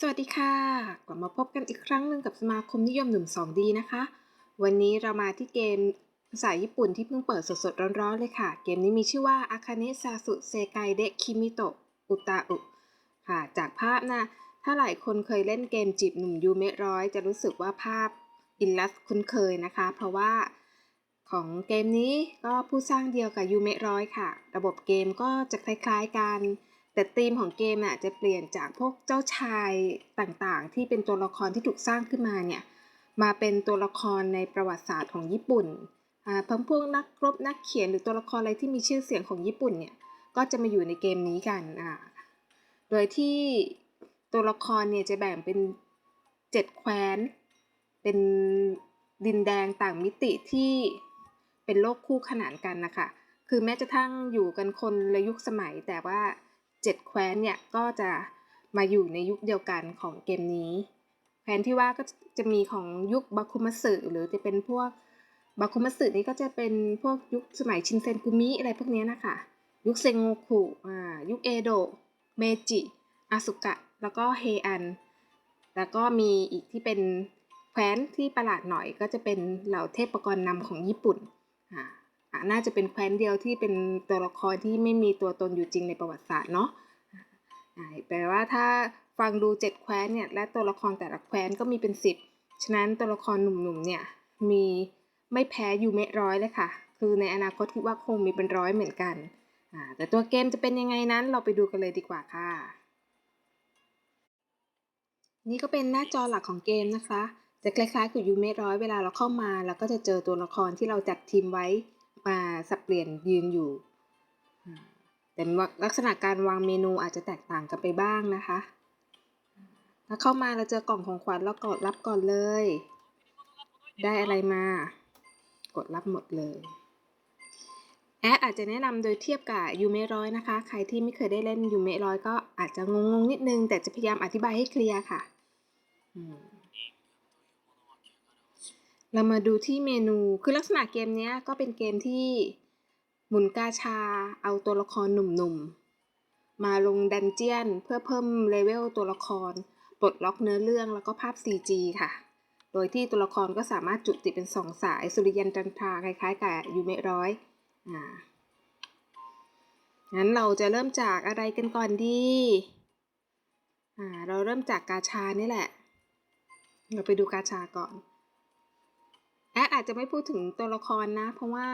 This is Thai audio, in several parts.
สวัสดีค่ะ กลับมาพบกันอีกครั้งหนึ่งกับสมาคมนิยมหนุ่ม 2D นะคะ วันนี้เรามาที่เกมภาษาญี่ปุ่นที่เพิ่งเปิดสดๆร้อนๆเลยค่ะ เกมนี้มีชื่อว่า Akane Sasu Sekai de Kimito Utau ค่ะ จากภาพนะ ถ้าหลายคนเคยเล่นเกมจีบหนุ่มยูเมะร้อยจะรู้สึกว่าภาพอินลัสคุ้นเคยนะคะ เพราะว่าของเกมนี้ก็ผู้สร้างเดียวกับยูเมะร้อยค่ะ ระบบเกมก็จะคล้ายๆกัน แต่ธีมของเกมน่ะจะเปลี่ยนจากพวกเจ้าชายต่างๆ ที่เป็นตัวละครที่ถูกสร้างขึ้นมาเนี่ยมาเป็นตัวละครในประวัติศาสตร์ของญี่ปุ่นอ่าเพิ่มพวกนักรบนักเขียนหรือตัวละครอะไรที่มีชื่อเสียงของญี่ปุ่นเนี่ยก็จะมาอยู่ในเกมนี้กันอ่าโดยที่ตัวละครเนี่ยจะแบ่งเป็นเจ็ดแคว้น เป็นดินแดงต่างมิติที่เป็นโลกคู่ขนานกันนะคะ คือแม้จะทั้งอยู่กันคนละยุคสมัยแต่ว่า เจ็ดแคว้นเนี่ยก็จะมาอยู่ในยุคเดียวกันของเกมนี้ แคว้นที่ว่าก็จะมีของยุคบาคุมัสึหรือจะเป็นพวกบาคุมัสึนี่ก็จะเป็นพวกยุคสมัยชินเซนกุมิอะไรพวกนี้นะคะ ยุคเซงโงคุอ่ายุคเอโดะเมจิอาสุกะ แล้วก็เฮอัน แล้วก็มีอีกที่เป็นแคว้นที่ประหลาดหน่อยก็จะเป็นเหล่าเทพประกรนำของญี่ปุ่นอ่า น่าจะเป็นแคว้นเดียวที่เป็นตัวละครที่ไม่มีตัวตนอยู่จริงในประวัติศาสตร์เนาะอ่าแต่ว่าถ้าฟังดูเจ็ดแคว้นเนี่ยและตัวละครแต่ละแคว้นก็มีเป็นสิบฉะนั้นตัวละครหนุ่มๆเนี่ยมีไม่แพ้ยูเมะร้อยเลยค่ะ คือในอนาคตคิดว่าคงมีเป็นร้อยเหมือนกันแต่ตัวเกมจะเป็นยังไงนั้นเราไปดูกันเลยดีกว่าค่ะ นี่ก็เป็นหน้าจอหลักของเกมนะคะ จะคล้ายๆกับยูเมะร้อยเวลาเราเข้ามาเราก็จะเจอตัวละครที่เราจัดทีมไว้ มาสับเปลี่ยนยืนอยู่ แต่ลักษณะการวางเมนูอาจจะแตกต่างกันไปบ้างนะคะถ้าเข้ามาเราเจอกล่องของขวัญเรากดรับก่อนเลย ได้อะไรมา กดรับหมดเลย แอดอาจจะแนะนำโดยเทียบกับยูเมะร้อยนะคะ ใครที่ไม่เคยได้เล่นยูเมะร้อยก็อาจจะงงๆนิดนึง แต่จะพยายามอธิบายให้เคลียร์ค่ะ อืม เรามาดูที่เมนู คือลักษณะเกมนี้ก็เป็นเกมที่หมุนกาชาเอาตัวละครหนุ่มๆ มาลงดันเจียนเพื่อเพิ่มเลเวลตัวละคร ปลดล็อกเนื้อเรื่องแล้วก็ภาพ CG ค่ะ โดยที่ตัวละครก็สามารถจุติเป็นสองสาย สุริยันจันทราคล้ายๆกับยูเมะร้อยอ่างั้นเราจะเริ่มจากอะไรกันก่อนดีอ่าเราเริ่มจากกาชานี่แหละ เราไปดูกาชาก่อน แอดอาจจะไม่พูดถึงตัวละครนะ เพราะว่า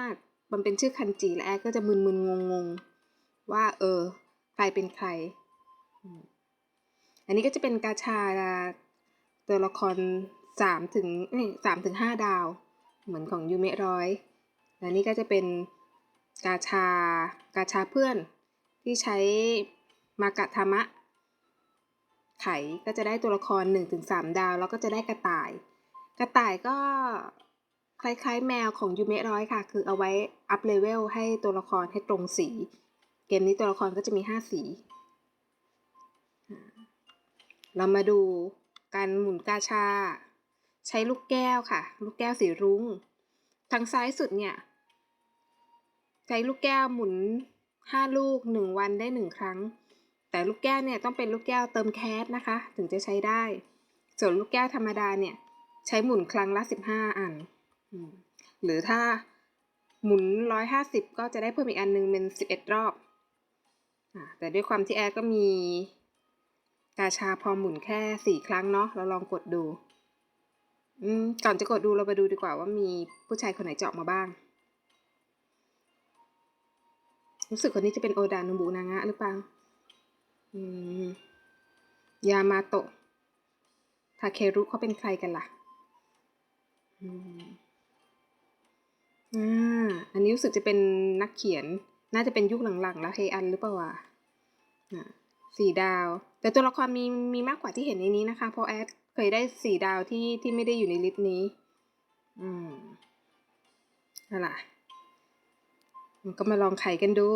มันเป็นชื่อคันจิและแอดก็จะมึนๆงงๆว่า เออ ใครเป็นใคร อันนี้ก็จะเป็นกาชาตัวละครสามถึงสามถึงห้าดาว เหมือนของยูเมะร้อยและนี่ก็จะเป็นกาชากาชาเพื่อนที่ใช้มากะธรรมะ ไขก็จะได้ตัวละคร 1-3ถึงดาว แล้วก็จะได้กระต่าย กระต่ายก็ คล้ายๆ แมวของยูเมะร้อยค่ะ คือเอาไว้อัพเลเวลให้ตัวละครให้ตรงสี เกมนี้ตัวละครก็จะมี 5 สี เรามาดูการหมุนกาชา ใช้ลูกแก้วค่ะ ลูกแก้วสีรุง้ง ทางซ้ายสุดเนี่ย ใช้ลูกแก้วหมุน 5 ลูก 1 วันได้ 1 ครั้ง แต่ลูกแก้วเนี่ยต้องเป็นลูกแก้วเติมแคสนะคะ ถึงจะใช้ได้ ส่วนลูกแก้วธรรมดาเนี่ย ใช้หมุนครั้งละ 15 อันอืม หรือถ้าหมุน 150 ก็จะได้เพิ่มอีกอันหนึงเป็น 11 รอบอ่าแต่ด้วยความที่แอร์ก็มีกาชาพอหมุนแค่ 4 ครั้งเนาะเราลองกดดูก่อนจะกดดูเราไปดูดีกว่าว่ามีผู้ชายคนไหนเจาะมาบ้าง รู้สึกคนนี้จะเป็นโอดานุบุนางะหรือเปล่า ยามาโตะทาเครุเขาเป็นใครกันล่ะ อ่า อันนี้รู้สึกจะเป็นนักเขียน น่าจะเป็นยุคหลังๆ แล้วเฮอันหรือเปล่าวะอ่าสี่ดาว แต่ตัวละครมีมีมากกว่าที่เห็นในนี้นะคะ เพราะแอดเคยได้สี่ดาวที่ที่ไม่ได้อยู่ในลิสต์นี้ อืมอะไรก็มาลองไขกันดู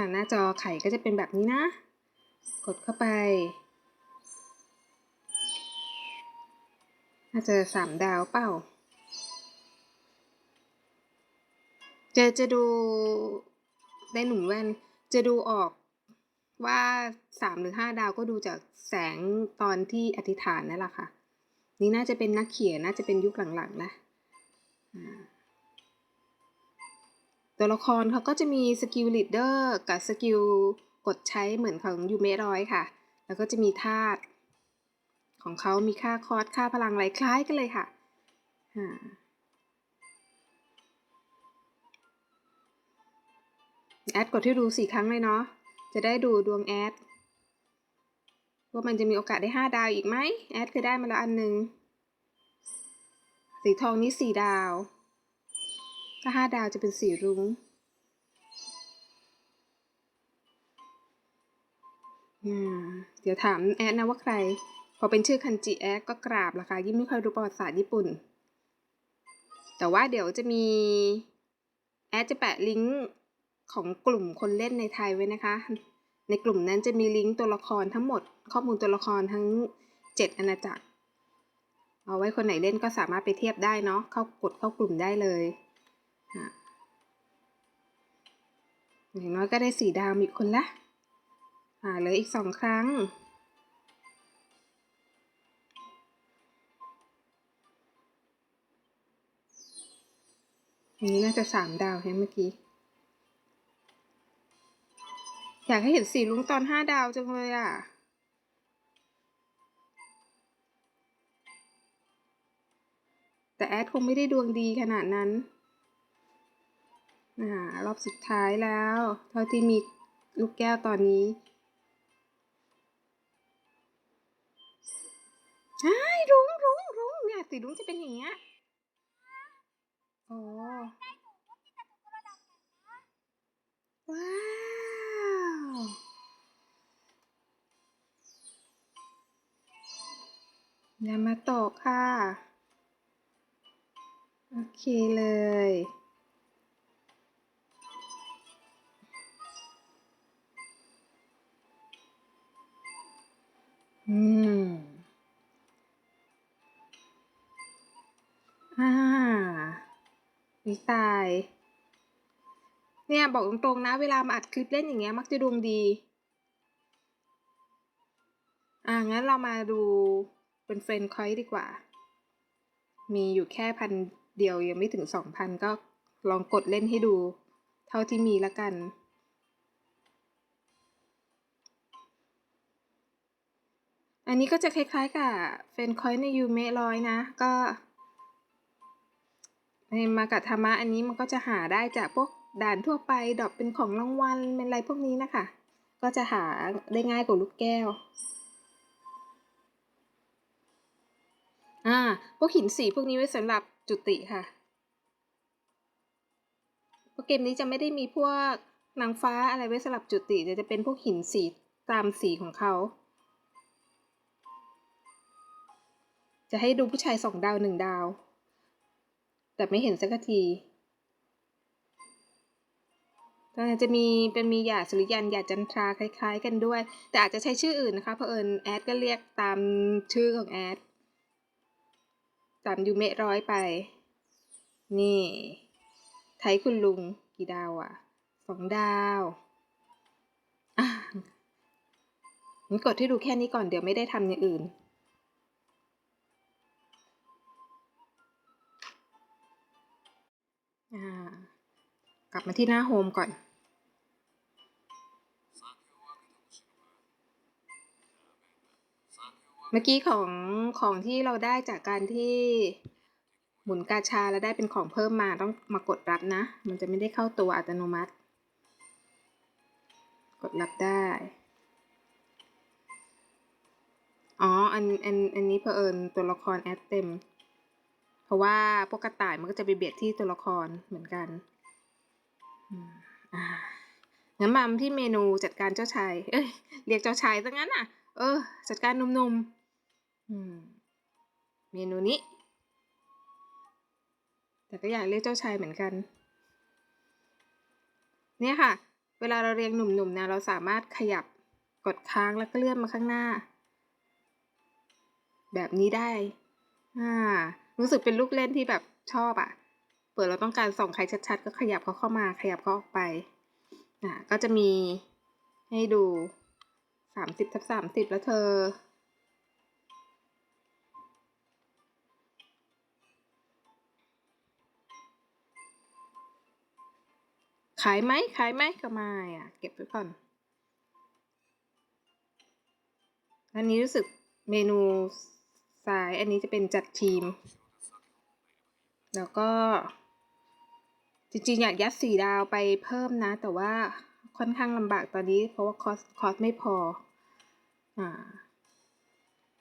ค่ะหน้าจอไข่ก็จะเป็นแบบนี้นะ กดเข้าไป น่าจะสามดาวเปล่า จะจะดูได้หนุ่มแว่น จะดูออกว่าสามหรือห้าดาวก็ดูจากแสงตอนที่อธิษฐานนั่นแหละค่ะ นี่น่าจะเป็นนักเขียนน่าจะเป็นยุคหลังๆนะอ่า ตัวละครเขาก็จะมีสกิลลีดเดอร์กับสกิลกดใช้เหมือนของยูเมร้อยค่ะ แล้วก็จะมีธาตุของเขามีค่าคอร์สค่าพลังอะไรคล้ายกันเลยค่ะ แอดกดที่ดูสี่ครั้งเลยเนาะ จะได้ดูดวงแอด ว่ามันจะมีโอกาสได้ห้าดาวอีกไหม แอดเคยได้มาแล้วอันหนึ่ง สีทองนี่สี่ดาว ถ้าห้าดาวจะเป็นสีรุง้ง เดี๋ยวถามแอดนะว่าใคร พอเป็นชื่อคันจิแอดก็กราบละค่ะยิ่งไม่เคยรู้ประวัติศาสตร์ญี่ปุ่น แต่ว่าเดี๋ยวจะมี แอดจะแปะลิงก์ของกลุ่มคนเล่นในไทยไว้นะคะ ในกลุ่มนั้นจะมีลิงก์ตัวละครทั้งหมด ข้อมูลตัวละครทั้งเจ็ดอาณาจักร เอาไว้คนไหนเล่นก็สามารถไปเทียบได้เนาะ เข้ากดเข้ากลุ่มได้เลย อย่างน้อยก็ได้สี่ดาวอีกคนละอ่าเหลืออีกสองครั้ง อันนี้น่าจะสามดาวใช่ไหมเมื่อกี้ อยากให้เห็นสีลุงตอนห้าดาวจังเลยอะแต่แอดคงไม่ได้ดวงดีขนาดนั้น รอบสุดท้ายแล้ว เท่าที่มีลูกแก้วตอนนี้ใช่รุ้งรุ้งรุ้งเนี่ยสีรุ้งจะเป็นอย่างเงี้ยโอ้ว้าวยามาโตะค่ะ โอเคเลย วิตาย เนี่ยบอกตรงๆนะ เวลามาอัดคลิปเล่นอย่างเงี้ยมักจะดวงดี อ่างั้นเรามาดูเป็นเฟรนด์คอยดีกว่า มีอยู่แค่พันเดียวยังไม่ถึงสองพันก็ลองกดเล่นให้ดู เท่าที่มีละกันอันนี้ก็จะคล้ายๆกับเฟรนคอยในยูเมร้อยนะ ก็ ในมากะธรรมะอันนี้มันก็จะหาได้จากพวกด่านทั่วไปดอปเป็นของรางวัลเป็นอะไรพวกนี้นะคะ ก็จะหาได้ง่ายกว่าลูกแก้วอ่าพวกหินสีพวกนี้ไว้สำหรับจุติค่ะพราะเกมนี้จะไม่ได้มีพวกนางฟ้าอะไรไว้สำหรับจุติแต่จะเป็นพวกหินสีตามสีของเขา จะให้ดูผู้ชายสองดาวหนึ่งดาว แต่ไม่เห็นสักทีก็จะมีเป็นมีหยาสุริยันหยาจันทราคล้าย ๆ กันด้วย แต่อาจจะใช้ชื่ออื่นนะคะเพราะเอิญแอดก็เรียกตามชื่อของแอดตามยูเมะร้อยไป นี่ไทยคุณลุงกี่ดาวอะสองดาวอะงั้นกดให้ดูแค่นี้ก่อนเดี๋ยวไม่ได้ทำอย่างอื่น ลับมาที่หน้าโฮมก่อน เมื่อกี้ของของที่เราได้จากการที่หมุนกาชาแล้วได้เป็นของเพิ่มมาต้องมากดรับนะ มันจะไม่ได้เข้าตัวอัตโนมัติ กดรับได้ อ๋อ อันอันอันนี้เพอเอินตัวละครแอดเต็ม เพราะว่าพวกกระต่ายมันก็จะไปเบียดที่ตัวละครเหมือนกัน งั้นมาที่เมนูจัดการเจ้าชาย เอ้ย เรียกเจ้าชายซะงั้นอะ เออ จัดการหนุ่มๆเมนูนี้ แต่ก็อยากเรียกเจ้าชายเหมือนกัน เนี่ยค่ะ เวลาเราเรียงหนุ่มๆนะ เราสามารถขยับกดค้างแล้วก็เลื่อนมาข้างหน้า แบบนี้ได้ อ่า รู้สึกเป็นลูกเล่นที่แบบชอบอะ่ะ เปิดเราต้องการส่องใครชัดๆ ก็ขยับเขาเข้ามา ขยับเขาออกไปอ่าก็จะมีให้ดูสามสิบทับสามสิบแล้วเธอ ขายไหมขายไหมก็ไม่อะ เก็บไว้ก่อนอันนี้รู้สึกเมนูซ้าย อันนี้จะเป็นจัดทีม แล้วก็ จริงๆ อยากยัดสี่ดาวไปเพิ่มนะ แต่ว่าค่อนข้างลำบากตอนนี้ เพราะว่าคอสคอสไม่พออ่า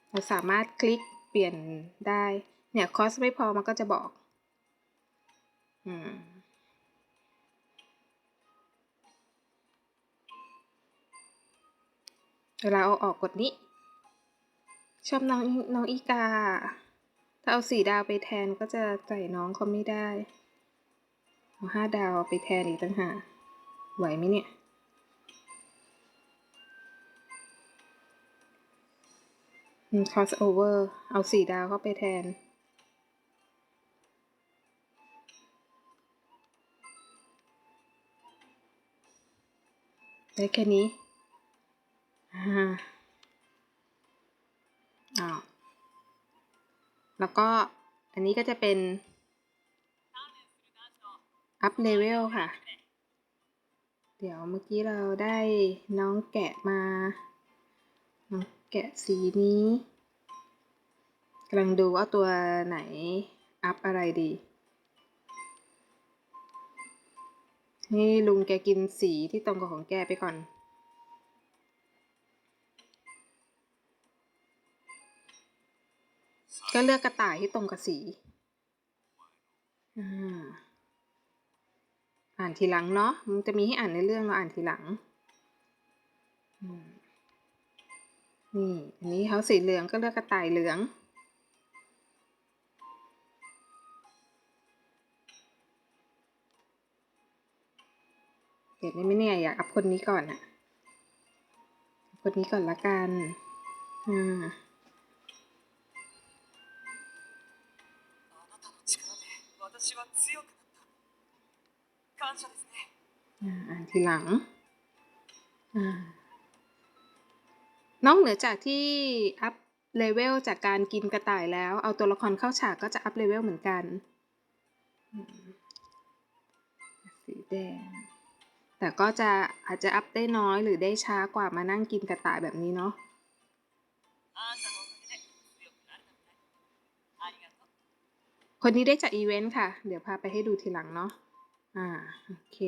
เราสามารถคลิกเปลี่ยนได้ เนี่ยคอสไม่พอมันก็จะบอกอืมเวลาเอาออกกดนี้ ชอบน้องน้องอีกา ถ้าเอาสี่ดาวไปแทนก็จะใส่น้องเขาไม่ได้ เอาห้าดาวไปแทนอีกตั้งหากไหวไหมเนี่ย cross over เอาสี่ดาวเข้าไปแทน ได้แค่นี้อ่าอ้าวแล้วก็อันนี้ก็จะเป็น อัพเลเวลค่ะ เดี๋ยวเมื่อกี้เราได้น้องแกะมา น้องแกะสีนี้กำลังดูว่าตัวไหนอัพอะไรดีให้ลุงแกกินสีที่ตรงกับของแกไปก่อน ก็เลือกกระต่ายที่ตรงกับสี อ่า อ่านทีหลังเนาะ มันจะมีให้อ่านในเรื่องเราอ่านทีหลัง อืมนี่ อันนี้เขาสีเหลืองก็เลือกกระต่ายเหลือง เดี๋ยวได้ไหมเนี่ยอยากอัพคนนี้ก่อนอะคนนี้ก่อนละกัน อ่า あなたの力で私は強くなった 感謝ですね อ่าอ่านทีหลัง อ่านอกเหนือจากที่อัพเลเวลจากการกินกระต่ายแล้ว เอาตัวละครเข้าฉากก็จะอัพเลเวลเหมือนกันอืมสีแดง แต่ก็จะอาจจะอัพได้น้อยหรือได้ช้ากว่ามานั่งกินกระต่ายแบบนี้เนาะ あんたのおかげで強くなれたみたいありがとう คนนี้ได้จากอีเวนต์ค่ะ เดี๋ยวพาไปให้ดูทีหลังเนาะ อ่าโอเค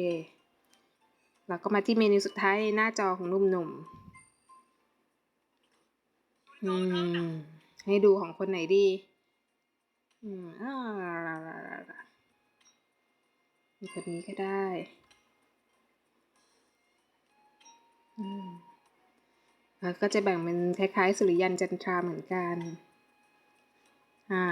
แล้วก็มาที่เมนูสุดท้ายในหน้าจอของหนุ่มๆอืมให้ดูของคนไหนดีอืมอ่ามีคนนี้ก็ได้อืมแล้วก็จะแบ่งเป็นคล้ายๆ สุริยันจันทราเหมือนกัน อ่า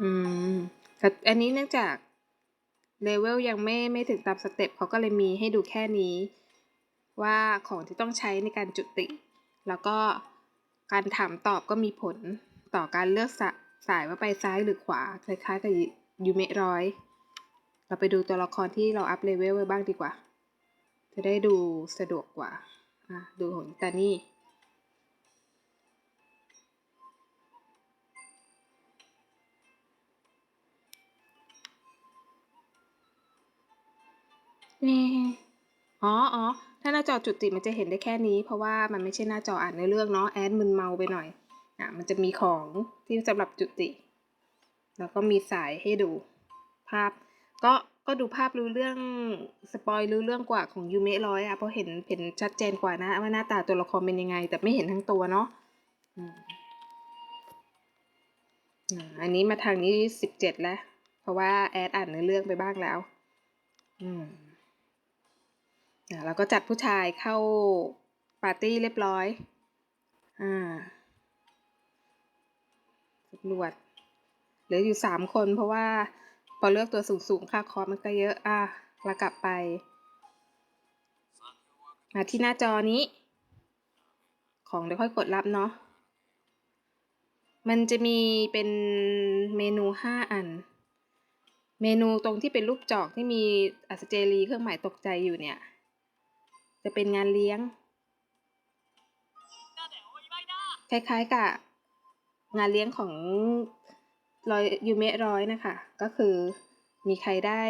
อืม แต่อันนี้เนื่องจากเลเวลยังไม่ไม่ถึงตามสเต็ปเขาก็เลยมีให้ดูแค่นี้ ว่าของที่ต้องใช้ในการจุติ แล้วก็การถามตอบก็มีผลต่อการเลือกสสายว่าไปซ้ายหรือขวา คล้ายๆกับยูเมร้อย เราไปดูตัวละครที่เราอัพเลเวลไว้บ้างดีกว่า จะได้ดูสะดวกกว่า ดูของตานี่ เอ๊ะอ๋ออ๋อถ้าหน้าจอจุดติมันจะเห็นได้แค่นี้ เพราะว่ามันไม่ใช่หน้าจออ่านในอเรื่องเนาะแอดมึนเมาไปหน่อยอะมันจะมีของที่สำหรับจุดติ แล้วก็มีสายให้ดูภาพ ก็ก็ดูภาพรู้เรื่องสปอยรู้เรื่องกว่าของยูเมะร้อยอะเพราะเห็นเห็นชัดเจนกว่านะว่าหน้าตาตัวละครเป็นยังไง แต่ไม่เห็นทั้งตัวเนาะอะอันนี้มาทางนี้สิบเจ็ดแล้ว เพราะว่าแอดอ่านเนื้อเรื่องไปบ้างแล้ว อืม เราก็จัดผู้ชายเข้าปาร์ตี้เรียบร้อย อ่าตำรวจเหลืออยู่สามคนเพราะว่าพอเลือกตัวสูงๆค่าคอร์มันก็เยอะ อะเรากลับไป มาที่หน้าจอนี้ ของเดี๋ยวค่อยกดรับเนาะ มันจะมีเป็นเมนูห้าอัน เมนูตรงที่เป็นรูปจอกที่มีอัศเจรีเครื่องหมายตกใจอยู่เนี่ย จะเป็นงานเลี้ยง คล้ายๆกับงานเลี้ยงของรอยยูเมะร้อยนะคะ ก็คือมีใครได้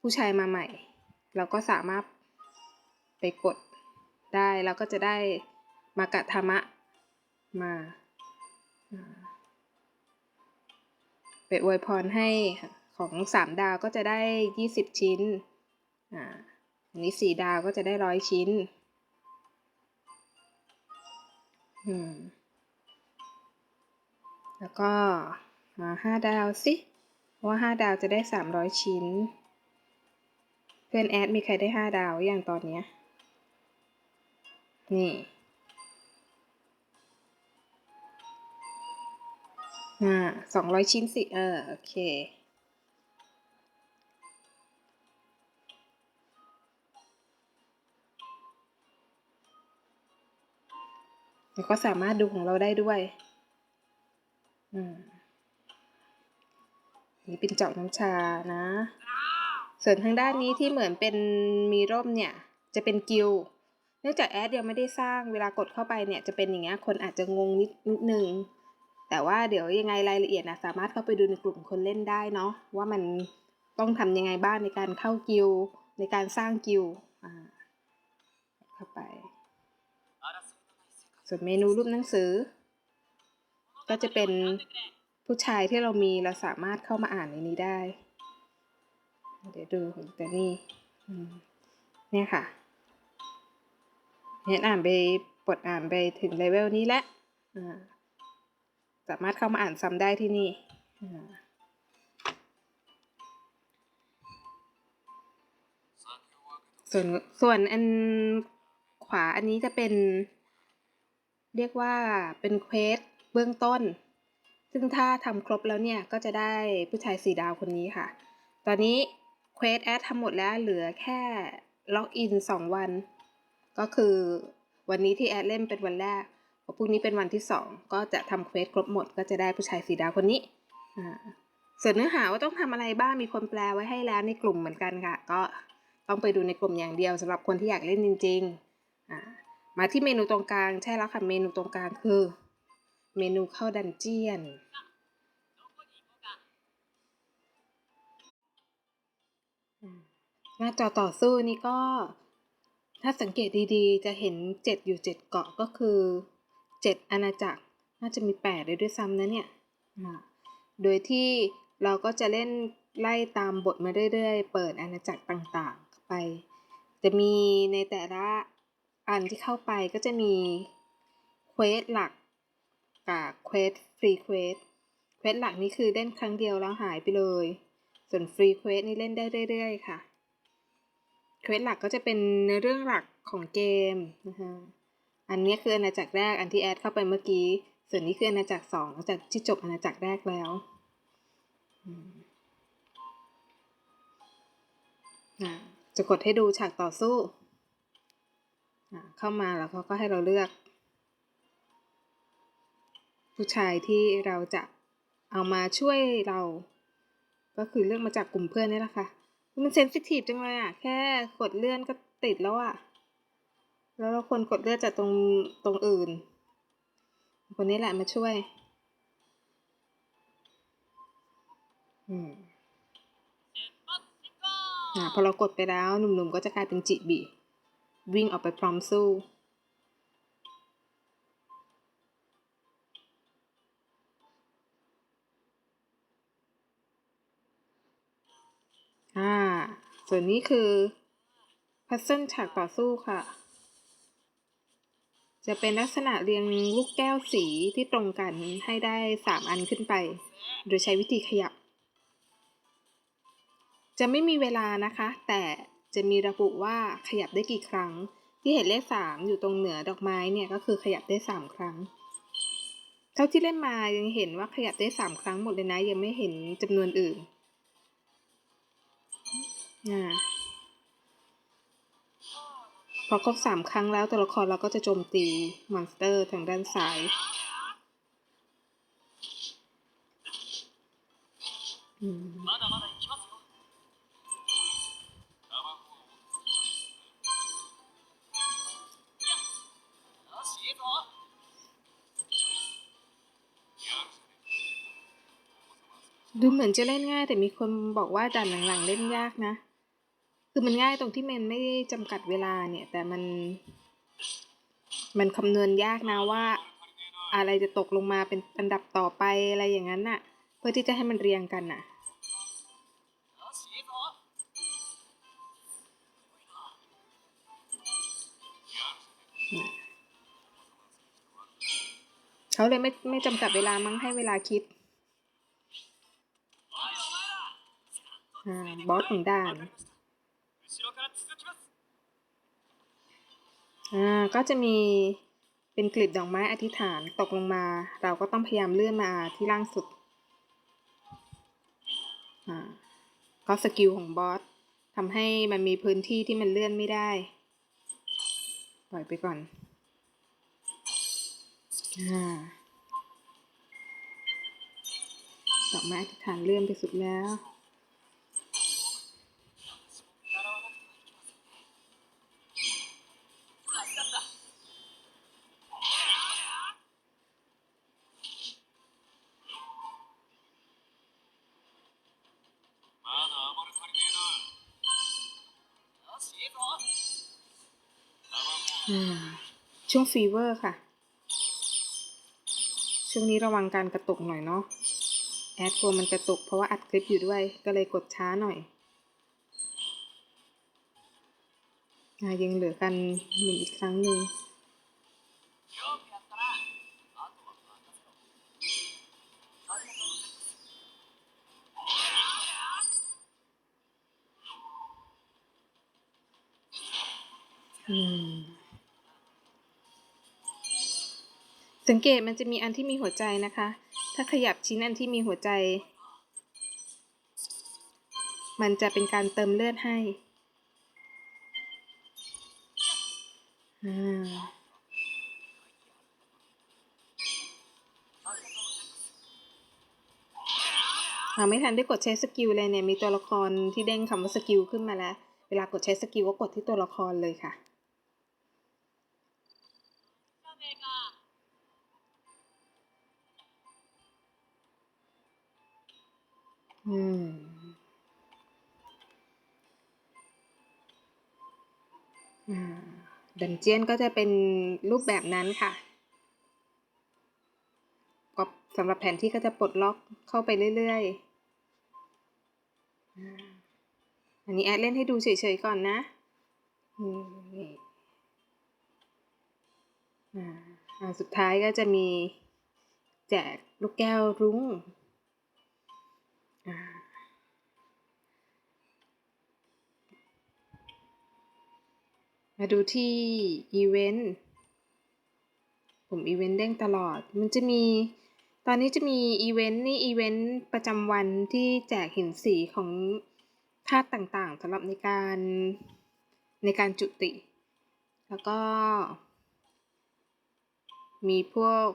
ผู้ชายมาใหม่ เราก็สามารถไปกดได้เราก็จะได้มากะธรรมะมาไปอวยพรให้ของสามดาวก็จะได้ยี่สิบชิ้นอ่า อันนี้สี่ดาวก็จะได้ร้อยชิ้น อืม แล้วก็มาห้าดาวสิว่าห้าดาวจะได้สามร้อยชิ้น เพื่อนแอดมีใครได้ห้าดาวอย่างตอนเนี้ย นี่อ่าสองร้อยชิ้นสิ เออ โอเค แล้วก็สามารถดูของเราได้ด้วย อืมนี่เป็นเจาะน้ำชานะ ส่วนทางด้านนี้ที่เหมือนเป็นมีร่มเนี่ย จะเป็นกิลเนื่องจากแอดยังไม่ได้สร้างเวลากดเข้าไปเนี่ยจะเป็นอย่างเงี้ยคนอาจจะงงนิดนิดนึงแต่ว่าเดี๋ยวยังไงรายละเอียดนะสามารถเข้าไปดูในกลุ่มคนเล่นได้เนาะว่ามันต้องทำยังไงบ้างในการเข้ากิลในการสร้างกิล ส่วนเมนูรูปหนังสือ ก็จะเป็นผู้ชายที่เรามีเราสามารถเข้ามาอ่านในนี้ได้ เดี๋ยวดูแต่นี่เนี่ยค่ะเนี่อ่านไปปลดอ่านไปถึงเลเวลนี้แล้วสามารถเข้ามาอ่านซ้ำได้ที่นี่ส่วนส่วนอันขวาอันนี้จะเป็น เรียกว่าเป็นเควสเบื้องต้น ซึ่งถ้าทำครบแล้วเนี่ย ก็จะได้ผู้ชายสีดาวคนนี้ค่ะ ตอนนี้เควสแอดทำหมดแล้วเหลือแค่ล็อกอินสองวัน ก็คือวันนี้ที่แอดเล่นเป็นวันแรกพอพรุ่งนี้เป็นวันที่สองก็จะทำเควสครบหมด ก็จะได้ผู้ชายสีดาวคนนี้ส่วนเนื้อหาว่าต้องทำอะไรบ้างมีคนแปลไว้ให้แล้วในกลุ่มเหมือนกันค่ะ ก็ต้องไปดูในกลุ่มอย่างเดียวสำหรับคนที่อยากเล่นจริงๆอ่า มาที่เมนูตรงกลางใช่แล้วค่ะเมนูตรงกลางคือ เมนูเข้าดันเจียน หน้าจอต่อสู้นี่ก็ ถ้าสังเกตดีๆ จะเห็นเจ็ดอยู่เจ็ดเกาะก็คือเจ็ดอาณาจักร น่าจะมี 8 เลยด้วยซ้ำนะเนี่ย โดยที่เราก็จะเล่นไล่ตามบทมาเรื่อยๆ เปิดอาณาจักรต่างๆ ไป จะมีในแต่ละ อันที่เข้าไปก็จะมีเควสหลักกับเควสฟรีเควสเควสหลักนี่คือเล่นครั้งเดียวแล้วหายไปเลย ส่วนฟรีเควสนี่เล่นได้เรื่อยๆค่ะเควสหลักก็จะเป็นในเรื่องหลักของเกมนะคะอันนี้คืออาณาจักรแรกอันที่แอดเข้าไปเมื่อกี้ ส่วนนี้คืออาณาจักรสองหลังจากที่จบอาณาจักรแรกแล้วจะกดให้ดูฉากต่อสู้ เข้ามาแล้วเขาก็ให้เราเลือก ผู้ชายที่เราจะเอามาช่วยเรา ก็คือเลือกมาจากกลุ่มเพื่อนนี่แหละค่ะ มันเซนซิทีฟจังเลยอะ แค่กดเลื่อนก็ติดแล้วอะ แล้วเราคนกดเลื่อนจากตรงตรงอื่น คนนี้แหละมาช่วย อืมพอเรากดไปแล้วหนุ่มๆก็จะกลายเป็นจิบี วิ่งออกไปพร้อมสู้ อ่า ส่วนนี้คือพัซเซิลฉากต่อสู้ค่ะ จะเป็นลักษณะเรียงลูกแก้วสีที่ตรงกันให้ได้สามอันขึ้นไป โดยใช้วิธีขยับ จะไม่มีเวลานะคะ แต่ จะมีระบุว่าขยับได้กี่ครั้ง ที่เห็นเลขสามอยู่ตรงเหนือดอกไม้เนี่ยก็คือขยับได้สามครั้ง เท่าที่เล่นมายังเห็นว่าขยับได้สามครั้งหมดเลยนะ ยังไม่เห็นจำนวนอื่นอ่าพอครบสามครั้งแล้วตัวละครเราก็จะโจมตีมอนสเตอร์ทางด้านซ้ายอืม ดูเหมือนจะเล่นง่าย แต่มีคนบอกว่าด่านหลังๆเล่นยากนะ คือมันง่ายตรงที่มันไม่จำกัดเวลาเนี่ย แต่มัน มันคำนวณยากนะว่า อะไรจะตกลงมาเป็นอันดับต่อไปอะไรอย่างนั้นน่ะ เพื่อที่จะให้มันเรียงกันน่ะเขาเลยไม่ไม่จำกัดเวลามั้งให้เวลาคิด บอสของด่านอ่าก็จะมีเป็นกลีบดอกไม้อธิษฐานตกลงมา เราก็ต้องพยายามเลื่อนมาที่ล่างสุดอ่าก็สกิลของบอสทำให้มันมีพื้นที่ที่มันเลื่อนไม่ได้ ปล่อยไปก่อนอ่าดอกไม้อธิษฐานเลื่อนไปสุดแล้ว ฟีเวอร์ค่ะ ช่วงนี้ระวังการกระตุกหน่อยเนาะ แอดกลัวมันกระตุกเพราะว่าอัดคลิปอยู่ด้วย ก็เลยกดช้าหน่อยอยังเหลือกันหนึ่งอีกครั้งหนึ่ง สังเกตมันจะมีอันที่มีหัวใจนะคะ ถ้าขยับชิ้นอันที่มีหัวใจ มันจะเป็นการเติมเลือดให้อ่าเราไม่ทันได้กดใช้สกิลเลยเนี่ย มีตัวละครที่เด้งคำว่าสกิลขึ้นมาแล้ว เวลากดใช้สกิลก็กดที่ตัวละครเลยค่ะ อืม อ่า ดันเจียนก็จะเป็นรูปแบบนั้นค่ะ ก็สำหรับแผนที่ก็จะปลดล็อกเข้าไปเรื่อยๆ อันนี้แอดเล่นให้ดูเฉยๆก่อนนะนี่อ่า สุดท้ายก็จะมีแจกลูกแก้วรุ้ง มาดูที่อีเวนต์ผมอีเวนต์เด้งตลอด มันจะมี ตอนนี้จะมีอีเวนต์นี่อีเวนต์ประจำวันที่แจกหินสีของธาตุต่างๆสำหรับในการในการจุติ แล้วก็ มีพวก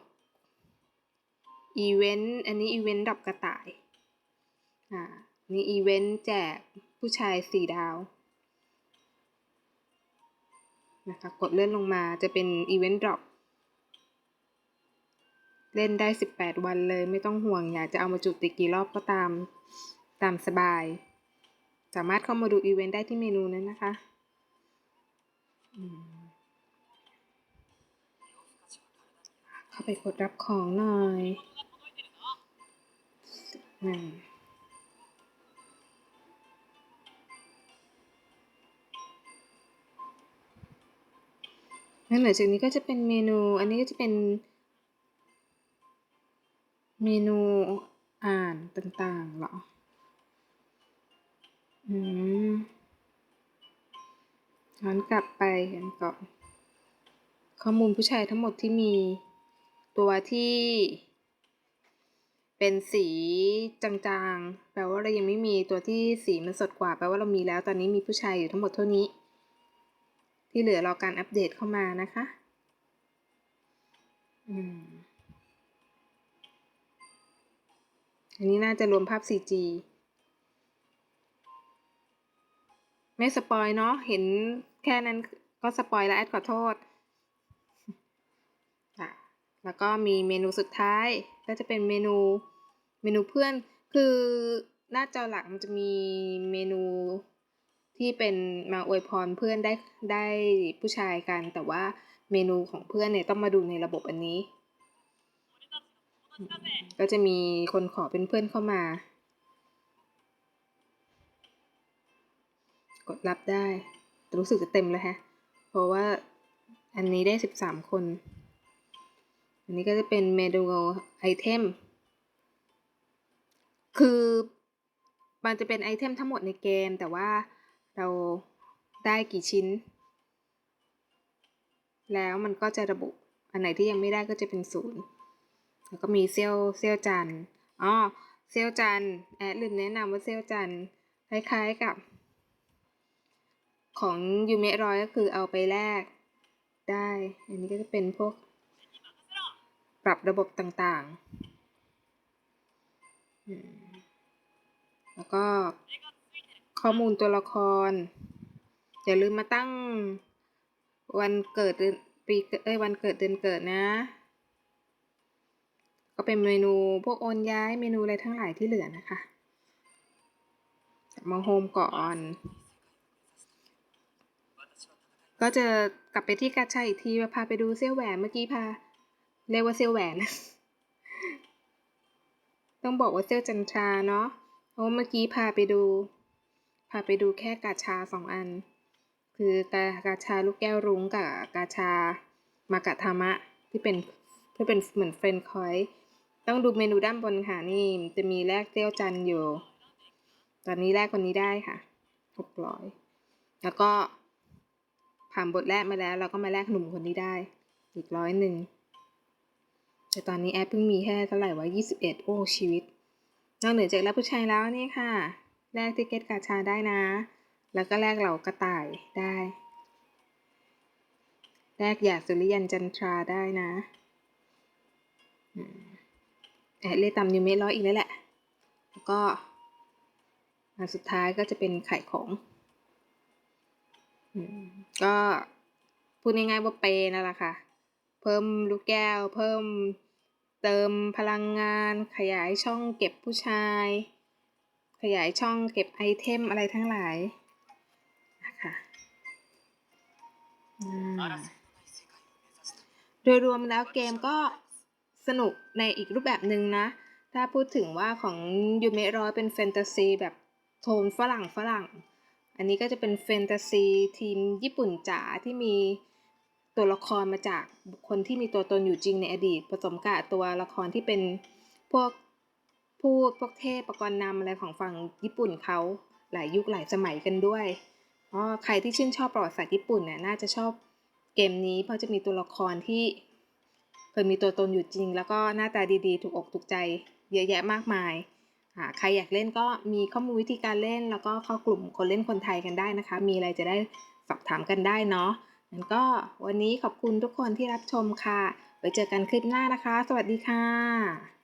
อีเวนต์ อันนี้อีเวนต์ดับกระต่าย อ่านี่อีเวนต์แจกผู้ชายสี่ดาวนะคะกดเลื่อนลงมาจะเป็นอีเวนต์ดรอปเล่นได้ 18 วันเลยไม่ต้องห่วงอยากจะเอามาจุติกี่รอบก็ตามตามสบาย สามารถเข้ามาดูอีเวนต์ได้ที่เมนูนั้นนะคะ เข้าไปกดรับของหน่อย แล้วหลังจากนี้ก็จะเป็นเมนู อันนี้ก็จะเป็น เมนูอ่านต่างๆ เหรอ อืมย้อนกลับไปกันก่อน ข้อมูลผู้ชายทั้งหมดที่มีตัวที่เป็นสีจางๆ แปลว่าเรายังไม่มีตัวที่สีมันสดกว่า แปลว่าเรามีแล้ว ตอนนี้มีผู้ชายอยู่ทั้งหมดเท่านี้ ที่เหลือรอการอัปเดตเข้ามานะคะอันนี้น่าจะรวมภาพ CG ไม่สปอยเนาะ เห็นแค่นั้นก็สปอยแล้วแอดขอโทษอะแล้วก็มีเมนูสุดท้าย ก็จะเป็นเมนูเมนูเพื่อน คือหน้าจอหลักมันจะมีเมนู ที่เป็นมาอวยพรเพื่อนได้ได้ผู้ชายกัน แต่ว่าเมนูของเพื่อนเนี่ยต้องมาดูในระบบอันนี้ ก็จะมีคนขอเป็นเพื่อนเข้ามา กดรับได้แต่รู้สึกจะเต็มแล้วฮะ เพราะว่าอันนี้ได้สิบสามคน อันนี้ก็จะเป็นเมนูไอเทม คือมันจะเป็นไอเทมทั้งหมดในเกมแต่ว่า เราได้กี่ชิ้น แล้วมันก็จะระบุ อันไหนที่ยังไม่ได้ก็จะเป็นศูนย์แล้วก็มีเซี่ยวเซี่ยวจันอ๋อเซี่ยวจันแอดลืมแนะนำว่าเซี่ยวจันคล้ายๆกับ ของยูเมะร้อยก็คือเอาไปแลกได้ อันนี้ก็จะเป็นพวก ปรับระบบต่างๆ แล้วก็ ข้อมูลตัวละคร อย่าลืมมาตั้งวันเกิดเดือนปีเอ้ยวันเกิดเดือนเกิดนะ ก็เป็นเมนูพวกโอนย้ายเมนูอะไรทั้งหลายที่เหลือนะคะมาโฮมก่อน ก็จะกลับไปที่กาชาอีกทีพาไปดูเซี่ยวแหวนเมื่อกี้พาเรียกว่าเซี่ยวแหวน ต้องบอกว่าเซี่ยวจันทราเนาะเพราะเมื่อกี้พาไปดูาไปดูแค่กาชาสองอัน คือกากาชาลูกแก้วรุ้งกับกาชามากะทามะที่เป็นที่เป็นเหมือนเฟรนคอยต้องดูเมนูด้านบนค่ะนี่จะมีแลกเตี้ยวจันอยู่ ตอนนี้แลกคนนี้ได้ค่ะหกร้อยแล้วก็ผ่านบทแรกมาแล้ว เราก็มาแลกหนุ่มคนนี้ได้ อีกร้อยหนึ่งแต่ตอนนี้แอปเพิ่งมีแค่เท่าไหร่วะยี่สิบเอ็ดโอ้ชีวิตนอกเหนือจากแลกผู้ชายแล้วนี่ค่ะ แลกติเกตกาชาได้นะ แล้วก็แลกเหล่ากระต่ายได้ แลกอยาสุริยันจันทราได้นะอืมแอดเลยตำยูเมะร้อยอีกแล้วแหละ แล้วก็อันสุดท้ายก็จะเป็นไข่ของ ก็พูดง่ายๆว่าเปย์นั่นแหละค่ะ เพิ่มลูกแก้ว เพิ่มเติมพลังงาน ขยายช่องเก็บผู้ชาย ยายช่องเก็บไอเทมอะไรทั้งหลายนะคะโดยรวมแล้วเกมก็สนุกในอีกรูปแบบหนึ่งนะ ถ้าพูดถึงว่าของยูเมรอยเป็นแฟนตาซีแบบโทนฝรั่งฝรั่ง อันนี้ก็จะเป็นแฟนตาซีทีมญี่ปุ่นจ๋าที่มีตัวละครมาจากบุคคลที่มีตัวตนอยู่จริงในอดีต ผสมกับตัวละครที่เป็นพวก พูดพวกเทพประกรณ์นำอะไรของฝั่งญี่ปุ่นเขาหลายยุคหลายสมัยกันด้วยอ๋อใครที่ชื่นชอบประวัติศาสตร์ญี่ปุ่นเนี่ยน่าจะชอบเกมนี้เพราะจะมีตัวละครที่เคยมีตัวตนอยู่จริง แล้วก็หน้าตาดีๆ ถูกอกถูกใจเยอะแยะมากมายใครอยากเล่นก็มีข้อมูลวิธีการเล่น แล้วก็เข้ากลุ่มคนเล่นคนไทยกันได้นะคะ มีอะไรจะได้สอบถามกันได้เนาะงั้นก็วันนี้ขอบคุณทุกคนที่รับชมค่ะ ไว้เจอกันคลิปหน้านะคะ สวัสดีค่ะ